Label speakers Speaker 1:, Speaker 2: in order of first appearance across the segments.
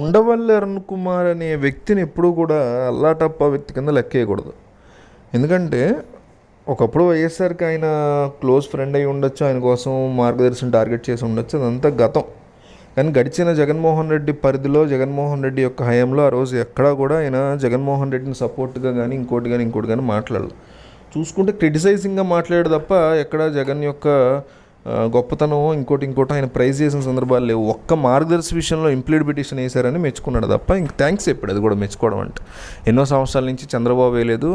Speaker 1: ఉండవల్లి అరుణ్ కుమార్ అనే వ్యక్తిని ఎప్పుడూ కూడా అల్లాటప్ప వ్యక్తి కింద లెక్కేయకూడదు ఎందుకంటే ఒకప్పుడు వైఎస్ఆర్కి ఆయన క్లోజ్ ఫ్రెండ్ అయి ఉండొచ్చు ఆయన కోసం మార్గదర్శనం టార్గెట్ చేసి ఉండొచ్చు అదంతా గతం. కానీ గడిచిన జగన్మోహన్ రెడ్డి పరిధిలో జగన్మోహన్ రెడ్డి యొక్క హయాంలో ఆ రోజు ఎక్కడా కూడా ఆయన జగన్మోహన్ రెడ్డిని సపోర్ట్గా కానీ ఇంకోటి కానీ ఇంకోటి కానీ మాట్లాడలేదు. చూసుకుంటే క్రిటిసైజింగ్గా మాట్లాడాడు తప్ప ఎక్కడ జగన్ యొక్క గొప్పతనం ఇంకోటి ఇంకోటి ఆయన ప్రైజ్ చేసిన సందర్భాలు లేవు. ఒక్క మార్గదర్శి విషయంలో ఇంప్లీడ్ పిటిషన్ వేశారని మెచ్చుకున్నాడు తప్ప ఇంక థ్యాంక్స్ చెప్పాడు. అది కూడా మెచ్చుకోవడం అంటే. ఎన్నో సంవత్సరాల నుంచి చంద్రబాబు వేయలేదు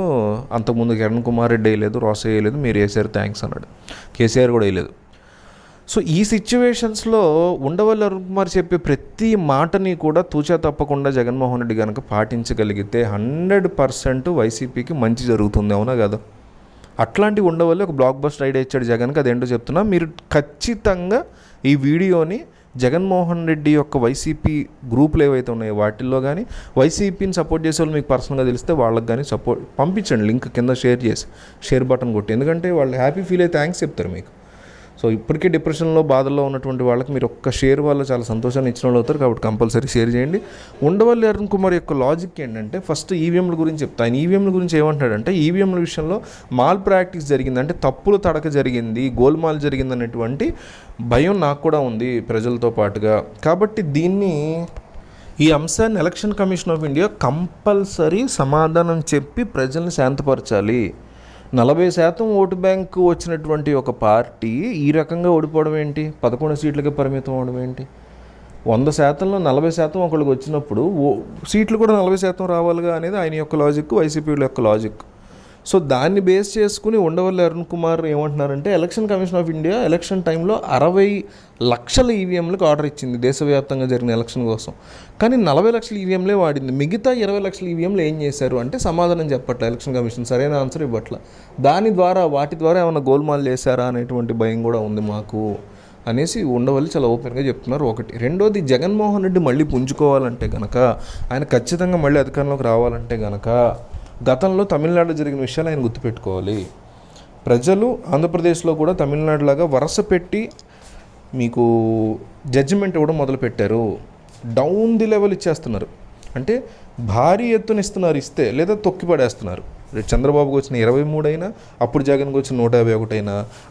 Speaker 1: అంతకుముందు కిరణ్ కుమార్ రెడ్డి వేయలేదు రోస వేయలేదు మీరు వేశారు థ్యాంక్స్ అన్నాడు. కేసీఆర్ కూడా వేయలేదు. సో ఈ సిచ్యువేషన్స్లో ఉండవల్లి అరుణ్ కుమార్ చెప్పే ప్రతి మాటని కూడా తూచా తప్పకుండా జగన్మోహన్ రెడ్డి కనుక పాటించగలిగితే హండ్రెడ్ పర్సెంట్ వైసీపీకి మంచి జరుగుతుంది అవునా కదా? అట్లాంటివి ఉండవల్లి ఒక బ్లాక్ బస్ట్ ఐడియా ఇచ్చాడు జగన్కి అదేంటో చెప్తున్నా. మీరు ఖచ్చితంగా ఈ వీడియోని జగన్మోహన్ రెడ్డి యొక్క వైసీపీ గ్రూపులు ఏవైతే ఉన్నాయో వాటిల్లో కానీ వైసీపీని సపోర్ట్ చేసే వాళ్ళు మీకు పర్సనల్గా తెలిస్తే వాళ్ళకి కానీ సపోర్ట్ పంపించండి. లింక్ కింద షేర్ చేసి షేర్ బటన్ కొట్టి. ఎందుకంటే వాళ్ళు హ్యాపీ ఫీల్ అయితే థ్యాంక్స్ చెప్తారు మీకు. సో ఇప్పటికే డిప్రెషన్లో బాధల్లో ఉన్నటువంటి వాళ్ళకి మీరు ఒక్క షేర్ వల్ల చాలా సంతోషాన్ని ఇచ్చిన వాళ్ళు అవుతారు కాబట్టి కంపల్సరీ షేర్ చేయండి. ఉండవల్లి అరుణ్ కుమార్ యొక్క లాజిక్ ఏంటంటే ఫస్ట్ ఈవీఎంల గురించి చెప్తా. ఆయన ఈవీఎంల గురించి ఏమంటాడంటే ఈవీఎంల విషయంలో మాల్ ప్రాక్టీస్ జరిగింది. అంటే తప్పులు తడక జరిగింది గోల్మాల్ జరిగింది అనేటువంటి భయం నాకు కూడా ఉంది ప్రజలతో పాటుగా. కాబట్టి దీన్ని ఈ అంశాన్ని election commission of India compulsory సమాధానం చెప్పి ప్రజల్ని శాంతపరచాలి. నలభై శాతం ఓటు బ్యాంకు వచ్చినటువంటి ఒక పార్టీ ఈ రకంగా ఓడిపోవడం ఏంటి? పదకొండు సీట్లకి పరిమితం అవడం ఏంటి? వంద శాతంలో నలభై శాతం ఒకళ్ళకి వచ్చినప్పుడు ఓ సీట్లు కూడా నలభై శాతం రావాలిగా అనేది ఆయన యొక్క లాజిక్ వైసీపీ యొక్క లాజిక్. సో దాన్ని బేస్ చేసుకుని ఉండవల్లి అరుణ్ కుమార్ ఏమంటున్నారంటే election commission of India election టైంలో అరవై లక్షల ఈవీఎంలకు ఆర్డర్ ఇచ్చింది దేశవ్యాప్తంగా జరిగిన ఎలక్షన్ కోసం. కానీ నలభై లక్షల ఈవీఎంలే వాడింది. మిగతా ఇరవై లక్షల ఈవీఎంలు ఏం చేశారు? అంటే సమాధానం చెప్పట్లే ఎలక్షన్ కమిషన్ సరైన ఆన్సర్ ఇవ్వట్లే. దాని ద్వారా వాటి ద్వారా ఏమైనా గోల్మాల్ చేశారా అనేటువంటి భయం కూడా ఉంది మాకు అనేసి ఉండవల్లి చాలా ఓపెన్గా చెప్తున్నారు ఒకటి. రెండోది జగన్మోహన్ రెడ్డి మళ్ళీ పుంజుకోవాలంటే కనుక ఆయన ఖచ్చితంగా మళ్ళీ అధికారంలోకి రావాలంటే కనుక గతంలో తమిళనాడు జరిగిన విషయాలు ఆయన గుర్తుపెట్టుకోవాలి. ప్రజలు ఆంధ్రప్రదేశ్లో కూడా తమిళనాడులాగా వరుస పెట్టి మీకు జడ్జిమెంట్ ఇవ్వడం మొదలుపెట్టారు. డౌన్ ది లెవెల్ ఇచ్చేస్తున్నారు. అంటే భారీ ఎత్తున ఇస్తున్నారు ఇస్తే లేదా తొక్కి పడేస్తున్నారు చంద్రబాబుకి వచ్చిన ఇరవై మూడు అయినా అప్పుడు జగన్కి వచ్చిన నూట యాభై ఒకటి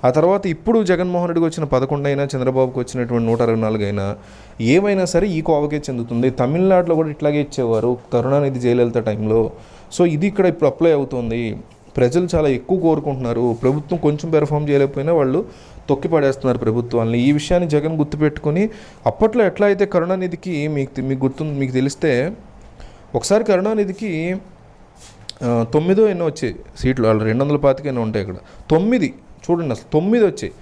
Speaker 1: ఆ తర్వాత ఇప్పుడు జగన్మోహన్ రెడ్డికి వచ్చిన పదకొండు అయినా చంద్రబాబుకి వచ్చినటువంటి నూట అరవై నాలుగు అయినా ఏమైనా సరే ఈ కోవకే చెందుతుంది. తమిళనాడులో కూడా ఇట్లాగే ఇచ్చేవారు కరుణానిధి జయలలిత టైంలో. సో ఇది ఇక్కడ ఇప్పుడు అప్లై అవుతుంది. ప్రజలు చాలా ఎక్కువ కోరుకుంటున్నారు. ప్రభుత్వం కొంచెం పెర్ఫామ్ చేయలేకపోయినా వాళ్ళు తొక్కి పడేస్తున్నారు ప్రభుత్వాన్ని ఈ విషయాన్ని జగన్ గుర్తుపెట్టుకుని అప్పట్లో ఎట్లా అయితే కరుణానిధికి మీకు మీకు గుర్తు మీకు తెలిస్తే ఒకసారి కరుణానిధికి తొమ్మిదో ఎన్నో వచ్చాయి. సీట్లు వాళ్ళు రెండు వందల పాతిక ఎన్నో ఉంటాయి ఇక్కడ. తొమ్మిది. చూడండి అసలు తొమ్మిది వచ్చాయి.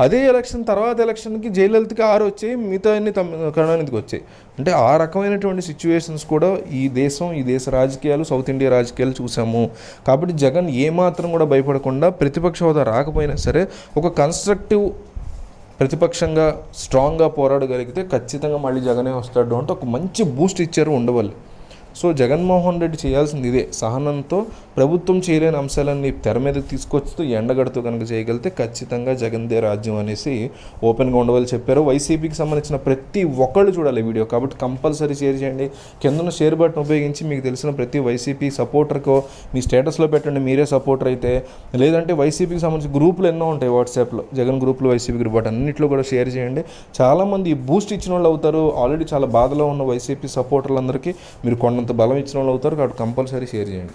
Speaker 1: అదే ఎలక్షన్ తర్వాత ఎలక్షన్కి జయలలితకి ఆరు వచ్చాయి మిగతా అన్ని కరుణానిధికి వచ్చాయి. అంటే ఆ రకమైనటువంటి సిచ్యువేషన్స్ కూడా ఈ దేశం ఈ దేశ రాజకీయాలు సౌత్ ఇండియా రాజకీయాలు చూసాము. కాబట్టి జగన్ ఏమాత్రం కూడా భయపడకుండా ప్రతిపక్ష హోదా రాకపోయినా సరే ఒక కన్స్ట్రక్టివ్ ప్రతిపక్షంగా స్ట్రాంగ్గా పోరాడగలిగితే ఖచ్చితంగా మళ్ళీ జగనే వస్తాడు అంటే ఒక మంచి బూస్ట్ ఇచ్చారు ఉండవల్లి. సో జగన్మోహన్ రెడ్డి చేయాల్సింది ఇదే. సహనంతో ప్రభుత్వం చేయలేని అంశాలన్నీ తెర మీదకి తీసుకొస్తూ ఎండగడుతూ కనుక చేయగలిగితే ఖచ్చితంగా జగన్దే రాజ్యం అనేసి ఓపెన్గా ఉండవాలి చెప్పారు. వైసీపీకి సంబంధించిన ప్రతి ఒక్కళ్ళు చూడాలి వీడియో. కాబట్టి కంపల్సరీ షేర్ చేయండి. కిందన షేర్ బటన్ ఉపయోగించి మీకు తెలిసిన ప్రతి వైసీపీ సపోర్టర్కో మీ స్టేటస్లో పెట్టండి. మీరే సపోర్టర్ అయితే లేదంటే వైసీపీకి సంబంధించిన గ్రూపులు ఎన్నో ఉంటాయి వాట్సాప్లో. జగన్ గ్రూపులు వైసీపీ గ్రూప్ వాటి అన్నింటిలో కూడా షేర్ చేయండి. చాలామంది బూస్ట్ ఇచ్చిన వాళ్ళు అవుతారు. ఆల్రెడీ చాలా బాధలో ఉన్న వైసీపీ సపోర్టర్లందరికీ మీరు కొంత బలం ఇచ్చిన వాళ్ళు అవుతారు కాబట్టి కంపల్సరీ షేర్ చేయండి.